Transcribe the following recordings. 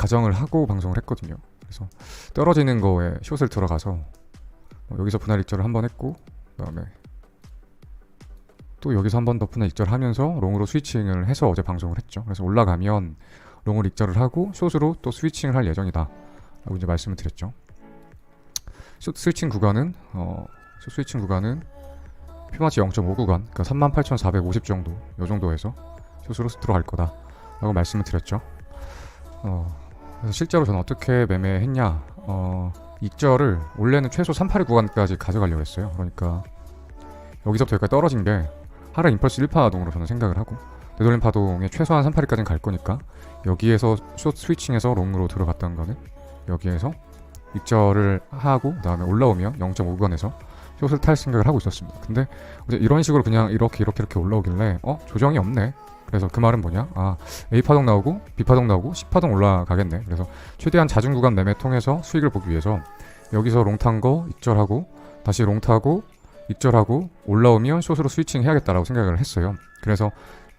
가정을 하고 방송을 했거든요. 그래서 떨어지는 거에 숏을 들어가서 어, 여기서 분할 익절을 한 번 했고 그다음에 또 여기서 한 번 더 분할 익절을 하면서 롱으로 스위칭을 해서 어제 방송을 했죠. 그래서 올라가면 롱을 익절을 하고 숏으로 또 스위칭을 할 예정이다. 라고 이제 말씀을 드렸죠. 숏 스위칭 구간은 어, 숏 스위칭 구간은 피마치 0.5 구간, 그러니까 38,450 정도, 요 정도에서 숏으로 들어갈 거다 라고 말씀을 드렸죠. 어, 그래서 실제로 저는 어떻게 매매했냐, 어, 익절을 원래는 최소 382 구간까지 가져가려고 했어요. 그러니까 여기서부터 여기까지 떨어진 게 하락 임펄스 1파동으로 저는 생각을 하고 되돌림 파동에 최소한 382까지는 갈 거니까 여기에서 숏 스위칭해서 롱으로 들어갔던 거는 여기에서 익절을 하고 그다음에 올라오면 0.5건에서 숏을 탈 생각을 하고 있었습니다. 근데 이제 이런 식으로 그냥 이렇게 이렇게 이렇게 올라오길래 어 조정이 없네. 그래서 그 말은 뭐냐? 아 A 파동 나오고 B 파동 나오고 C 파동 올라가겠네. 그래서 최대한 자중 구간 매매 통해서 수익을 보기 위해서 여기서 롱탄 거 익절하고 다시 롱 타고 익절하고 올라오면 숏으로 스위칭 해야겠다라고 생각을 했어요. 그래서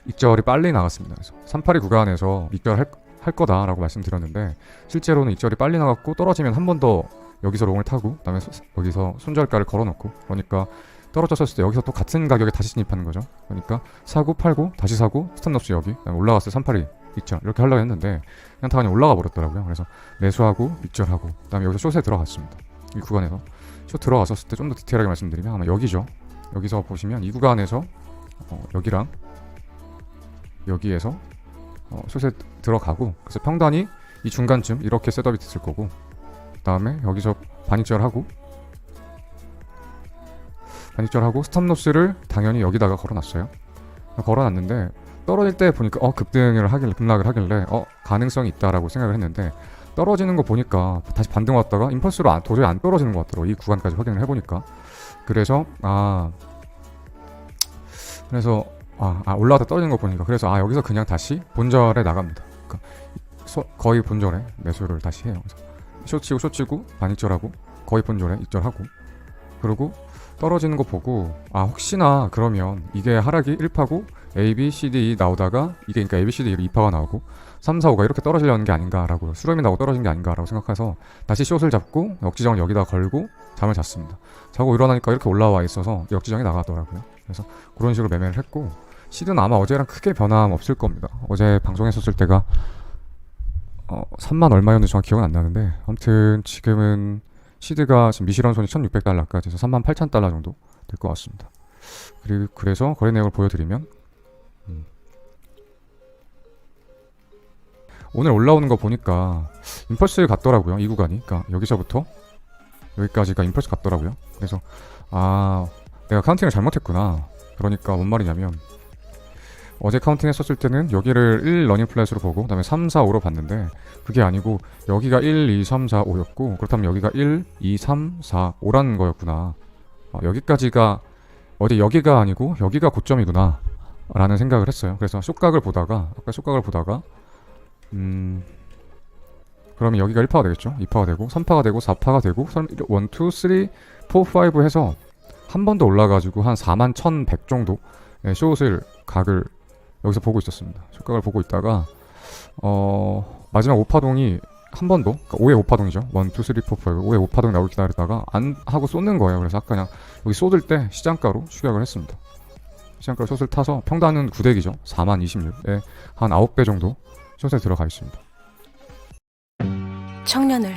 익절이 빨리 나갔습니다. 그래서 382 구간에서 익절할 할 거다라고 말씀드렸는데 실제로는 익절이 빨리 나갔고 떨어지면 한 번 더 여기서 롱을 타고 그다음에 소- 여기서 손절가를 걸어놓고 그러니까 떨어졌을 때 여기서 또 같은 가격에 다시 진입하는 거죠. 그러니까 사고 팔고 다시 사고 스탑러스 여기 올라갔을 382 익절 이렇게 하려고 했는데 그냥 다 그냥 올라가 버렸더라고요. 그래서 매수하고 익절하고 그다음에 여기서 숏에 들어갔습니다. 이 구간에서 숏 들어갔었을 때 좀 더 디테일하게 말씀드리면 아마 여기죠. 여기서 보시면 이 구간에서 어, 여기랑 여기에서 어, 숏에 들어가고 그래서 평단이 이 중간쯤 이렇게 셋업이 됐을 거고 그 다음에 여기서 반익절하고 반익절하고 스탑로스를 당연히 여기다가 걸어놨어요. 걸어놨는데 떨어질 때 보니까 어 급등을 하길래 급락을 하길래 어 가능성이 있다라고 생각을 했는데 떨어지는 거 보니까 다시 반등 왔다가 임펄스로 안, 도저히 안 떨어지는 것 같더라고 이 구간까지 확인을 해보니까 그래서 아 그래서 아, 아 올라왔다 떨어지는 거 보니까 그래서 아 여기서 그냥 다시 본절에 나갑니다. 그러니까 소- 거의 본절에 매수를 다시 해요. 그래서 쇼치고 쇼치고 반익절하고 거의 본절에 익절하고 그리고 떨어지는 거 보고 아 혹시나 그러면 이게 하락이 1파고 A, B, C, D 나오다가 이게 그러니까 A, B, C, D 2파가 나오고 3, 4, 5가 이렇게 떨어지려는 게 아닌가라고 수렴이 나오고 떨어진 게 아닌가라고 생각해서 다시 숏을 잡고 역지정을 여기다 걸고 잠을 잤습니다. 자고 일어나니까 이렇게 올라와 있어서 역지정이 나가더라고요. 그래서 그런 식으로 매매를 했고 시드는 아마 어제랑 크게 변함 없을 겁니다. 어제 방송했었을 때가 어, 3만 얼마였는지 정확히 기억은 안 나는데 아무튼 지금은 시드가 지금 미실현 손이 1,600달러까지 해서 3만 8천 달러 정도 될 것 같습니다. 그리고 그래서 거래 내역을 보여드리면 음. 오늘 올라오는 거 보니까 임펄스 같더라고요. 이 구간이. 그러니까 여기서부터 여기까지가 임펄스 같더라고요. 그래서 아 내가 카운팅을 잘못했구나. 그러니까 뭔 말이냐면 어제 카운팅 했었을 때는 여기를 1 러닝 플랫으로 보고 그다음에 3, 4, 5로 봤는데 그게 아니고 여기가 1, 2, 3, 4, 5였고 그렇다면 여기가 1, 2, 3, 4, 5라는 거였구나. 어, 여기까지가 어디 여기가 아니고 여기가 고점이구나 라는 생각을 했어요. 그래서 쇼각을 보다가 아까 쇼각을 보다가 음 그러면 여기가 1파가 되겠죠. 2파가 되고 3파가 되고 4파가 되고 1, 2, 3, 4, 5 해서 한 번 더 올라가지고 한 4만 1100 정도 의 숏을 각을 여기서 보고 있었습니다. 쇼각을 보고 있다가 어 마지막 5파동이 한 번 더, 그러니까 5의 5파동이죠. 1, 2, 3, 4, 5, 5의 5파동 나오길 기다리다가 안 하고 쏟는 거예요. 그래서 아까 그냥 여기 쏟을 때 시장가로 추격을 했습니다. 시장가로 숏을 타서 평단은 9덱이죠. 4만 26에 한 9배 정도 숏에 들어가 있습니다. 청년을